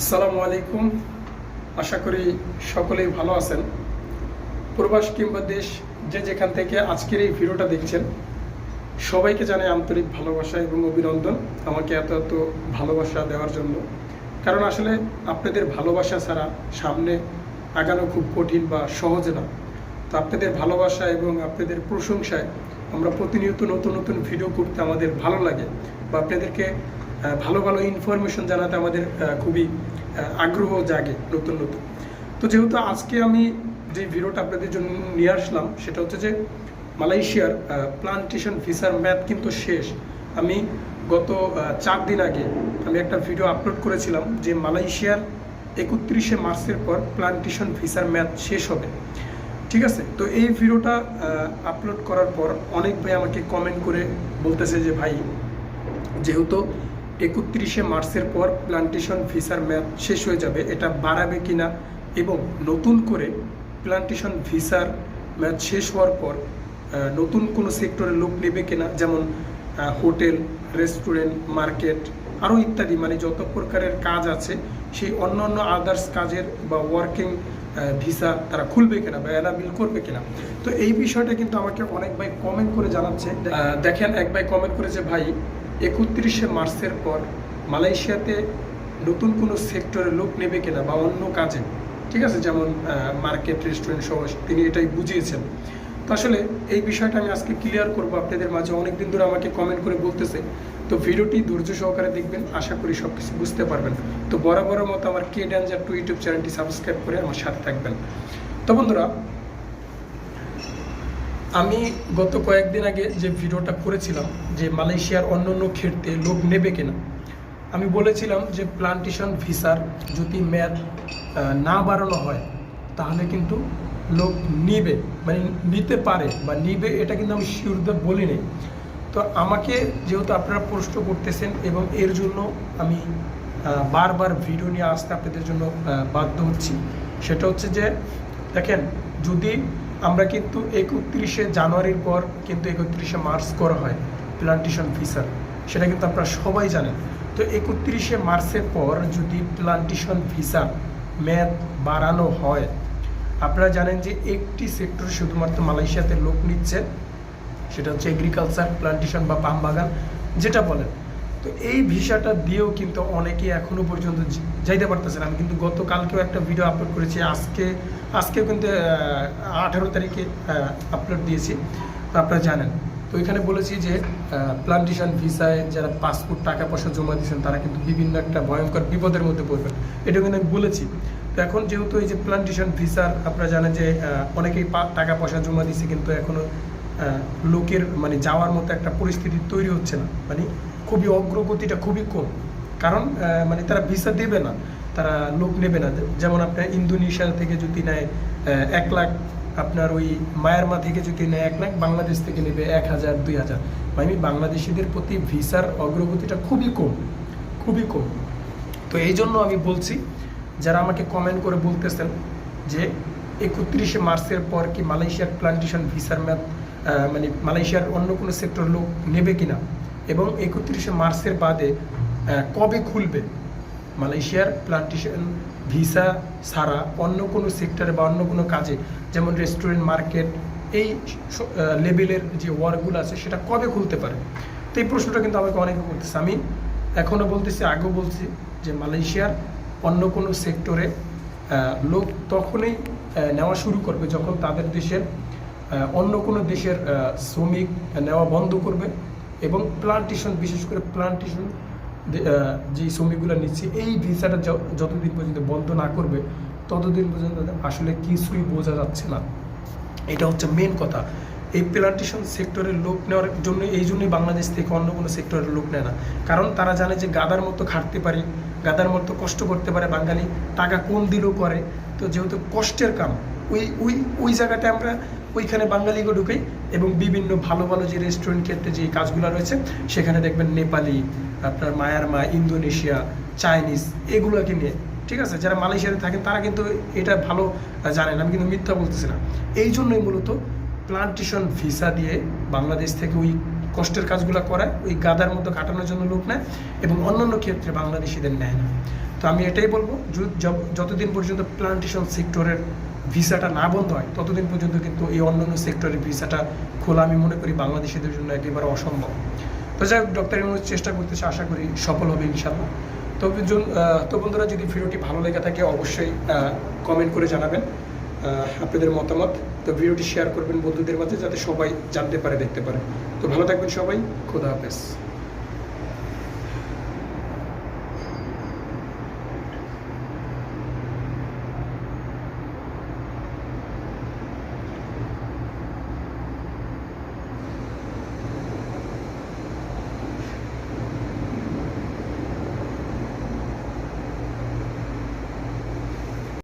আসসালামু আলাইকুম। আশা করি সকলেই ভালো আছেন। প্রবাস কিংবা দেশ যে যেখান থেকে আজকের এই ভিডিওটা দেখছেন, সবাইকে জানাই আন্তরিক ভালোবাসা এবং অভিনন্দন আমাকে এত এত ভালোবাসা দেওয়ার জন্য। কারণ আসলে আপনাদের ভালোবাসা ছাড়া সামনে আগানো খুব কঠিন বা সহজ না। তো আপনাদের ভালোবাসা এবং আপনাদের প্রশংসায় আমরা প্রতিনিয়ত নতুন নতুন ভিডিও করতে আমাদের ভালো লাগে। বা আপনাদেরকে ভালো ভালো ইনফরমেশন জানাতে আমাদের খুবই আগ্রহ জাগে নতুন নতুন। তো যেহেতু আজকে আমি যে ভিডিওটা আপনাদের জন্য নিয়ে আসলাম, সেটা হচ্ছে যে মালয়েশিয়ার প্লান্টেশন ভিসার ম্যাথ কিন্তু শেষ। আমি গত চার দিন আগে আমি একটা ভিডিও আপলোড করেছিলাম যে মালয়েশিয়ার একত্রিশে মার্চের পর প্লান্টেশন ভিসার ম্যাথ শেষ হবে। ঠিক আছে? তো এই ভিডিওটা আপলোড করার পর অনেক ভাই আমাকে কমেন্ট করে বলতেছে যে ভাই, যেহেতু একত্রিশে মার্চের পর প্লান্টেশন ভিসার ম্যাচ শেষ হয়ে যাবে, এটা বাড়াবে কিনা এবং নতুন করে প্লান্টেশন ভিসার ম্যাচ শেষ হওয়ার পর নতুন কোনো সেক্টরে লোক নেবে কিনা, যেমন হোটেল রেস্টুরেন্ট মার্কেট আরও ইত্যাদি মানে যত প্রকারের কাজ আছে, সেই অন্য অন্য আদার্স কাজের বা ওয়ার্কিং ভিসা তারা খুলবে কিনা বা অ্যালাবিল করবে কিনা। তো এই বিষয়টা কিন্তু আমাকে অনেক ভাই কমেন্ট করে জানাচ্ছে। দেখেন, এক ভাই কমেন্ট করেছে, ভাই একত্রিশে মার্চের পর মালয়েশিয়াতে নতুন কোনো সেক্টরে লোক নেবে কিনা বা অন্য কাজে, ঠিক আছে? যেমন মার্কেট, রেস্টুরেন্ট সহ, তিনি এটাই বুঝিয়েছেন। তো আসলে এই বিষয়টা আমি আজকে ক্লিয়ার করব। আপনাদের মাঝে অনেক দিন ধরে আমাকে কমেন্ট করে বলতেছে। তো ভিডিওটি ধৈর্য সহকারে দেখবেন, আশা করি সব কিছু বুঝতে পারবেন। তো বরাবরের মতো আমার কে ড্যাঞ্জার টু ইউটিউব চ্যানেলটি সাবস্ক্রাইব করে আমার সাথে থাকবেন। তো বন্ধুরা আমি গত কয়েকদিন আগে যে ভিডিওটা করেছিলাম যে মালয়েশিয়ার অন্য অন্য ক্ষেত্রে লোক নেবে কিনা, আমি বলেছিলাম যে প্লান্টেশন ভিসার যদি মেয়াদ না বাড়ানো হয়, তাহলে কিন্তু লোক নিবে মানে নিতে পারে বা নিবে এটা কিন্তু আমি শিওরদের বলি নাই তো আমাকে যেহেতু আপনারা প্রশ্ন করতেছেন এবং এর জন্য আমি বারবার ভিডিও নিয়ে আসতে আপনাদের জন্য বাধ্য হচ্ছি। সেটা হচ্ছে যে, দেখেন, যদি আমরা কিন্তু একত্রিশে জানুয়ারির পর কিন্তু একত্রিশে মার্চ করা হয় প্লান্টেশন ভিসার সেটা কিন্তু আপনারা সবাই জানেন। তো একত্রিশে মার্চের পর যদি প্লান্টেশন ভিসা মেয়াদ বাড়ানো হয়, আপনারা জানেন যে একটি সেক্টর শুধুমাত্র মালয়েশিয়াতে লোক নিচ্ছে, সেটা হচ্ছে এগ্রিকালচার প্লান্টেশন বা পাম বাগান, যেটা বলেন। তো এই ভিসাটা দিয়েও কিন্তু অনেকে এখনও পর্যন্ত যাইতে পারতেছে না আমি কিন্তু গতকালকেও একটা ভিডিও আপলোড করেছি, আজকে, আজকেও কিন্তু আঠারো তারিখে আপলোড দিয়েছি। আপনারা জানেন। তো এখানে বলেছি যে প্লান্টেশন ভিসায় যারা পাসপোর্ট টাকা পয়সা জমা দিয়েছেন, তারা কিন্তু বিভিন্ন একটা ভয়ঙ্কর বিপদের মধ্যে পড়বেন। এটা কিন্তু আমি বলেছি। তো এখন যেহেতু এই যে প্লান্টেশন ভিসার আপনারা জানেন যে অনেকেই টাকা পয়সা জমা দিয়েছে, কিন্তু এখনও লোকের মানে যাওয়ার মতো একটা পরিস্থিতি তৈরি হচ্ছে না। মানে খুবই অগ্রগতিটা খুবই কম। কারণ মানে তারা ভিসা দেবে না, তারা লোক নেবে না। যেমন আপনার ইন্দোনেশিয়া থেকে যদি নেয় এক লাখ, আপনার ওই মায়ারমা থেকে যদি নেয় এক লাখ, বাংলাদেশ থেকে নেবে এক হাজার, দুই হাজার। মানে বাংলাদেশিদের প্রতি ভিসার অগ্রগতিটা খুবই কম খুবই কম। তো এই জন্য আমি বলছি, যারা আমাকে কমেন্ট করে বলতেছেন যে একত্রিশে মার্চের পর কি মালয়েশিয়ার প্লান্টেশন ভিসার ম্যাথ মানে মালয়েশিয়ার অন্য কোনো সেক্টর লোক নেবে কিনা? এবং একত্রিশে মার্চের বাদে কবে খুলবে? মালয়েশিয়ার প্লান্টেশন, ভিসা ছাড়া অন্য কোনো সেক্টরে বা অন্য কোনো কাজে, যেমন রেস্টুরেন্ট, মার্কেট, এই লেভেলের যে ওয়ার্কগুলো আছে, সেটা কবে খুলতে পারে? তো এই প্রশ্নটা কিন্তু আমাকে অনেকে করতেছে। আমি এখনও বলতেছি, আগেও বলছি যে মালয়েশিয়ার অন্য কোনো সেক্টরে লোক তখনই নেওয়া শুরু করবে যখন তাদের দেশের অন্য কোনো দেশের শ্রমিক নেওয়া বন্ধ করবে। এবং প্লান্টেশন বিশেষ করে প্লান্টেশন যে শ্রমিকগুলো নিচ্ছে, এই ভিসাটা যতদিন পর্যন্ত বন্ধ না করবে, ততদিন পর্যন্ত আসলে কিছুই বোঝা যাচ্ছে না। এটা হচ্ছে মেন কথা। এই প্লান্টেশন সেক্টরের লোক নেওয়ার জন্য, এই জন্যই বাংলাদেশ থেকে অন্য কোনো সেক্টরের লোক নেয় না। কারণ তারা জানে যে গাদার মতো খাটতে পারি, গাদার মতো কষ্ট করতে পারে বাঙালি, টাকা কম দিলেও করে। তো যেহেতু কষ্টের কাম, ওই ওই ওই জায়গাটা আমরা ওইখানে বাঙালিকে ঢুকাই এবং বিভিন্ন ভালো ভালো যে রেস্টুরেন্ট ক্ষেত্রে যে কাজগুলো রয়েছে, সেখানে দেখবেন নেপালি, আপনার মায়ারমা ইন্দোনেশিয়া, চাইনিজ, এগুলোকে নিয়ে, ঠিক আছে? যারা মালয়েশিয়াতে থাকেন, তারা কিন্তু এটা ভালো জানেন, আমি কিন্তু মিথ্যা বলতেছি না। এই জন্যই মূলত প্লান্টেশন ভিসা দিয়ে বাংলাদেশ থেকে ওই কষ্টের কাজগুলো করায়, ওই গাদার মতো কাটানোর জন্য লোক নেয় এবং অন্যান্য ক্ষেত্রে বাংলাদেশিদের নেয় না। তো আমি এটাই বলব যতদিন পর্যন্ত প্লান্টেশন সেক্টরের ভিসাটা না বন্ধ হয়, ততদিন পর্যন্ত কিন্তু এই অন্যান্য সেক্টরের ভিসাটা খোলা আমি মনে করি বাংলাদেশিদের জন্য একেবারে অসম্ভব। তো যাই হোক ডক্টর ইউনুস চেষ্টা করতেছে, আশা করি সফল হবে ইনশাল্লাহ তো তো বন্ধুরা, যদি ভিডিওটি ভালো লেগে থাকে, অবশ্যই কমেন্ট করে জানাবেন আপনাদের মতামত। তো ভিডিওটি শেয়ার করবেন বন্ধুদের মাঝে, যাতে সবাই জানতে পারে, দেখতে পারে। তো ভালো থাকবেন সবাই, খোদা হাফেজ।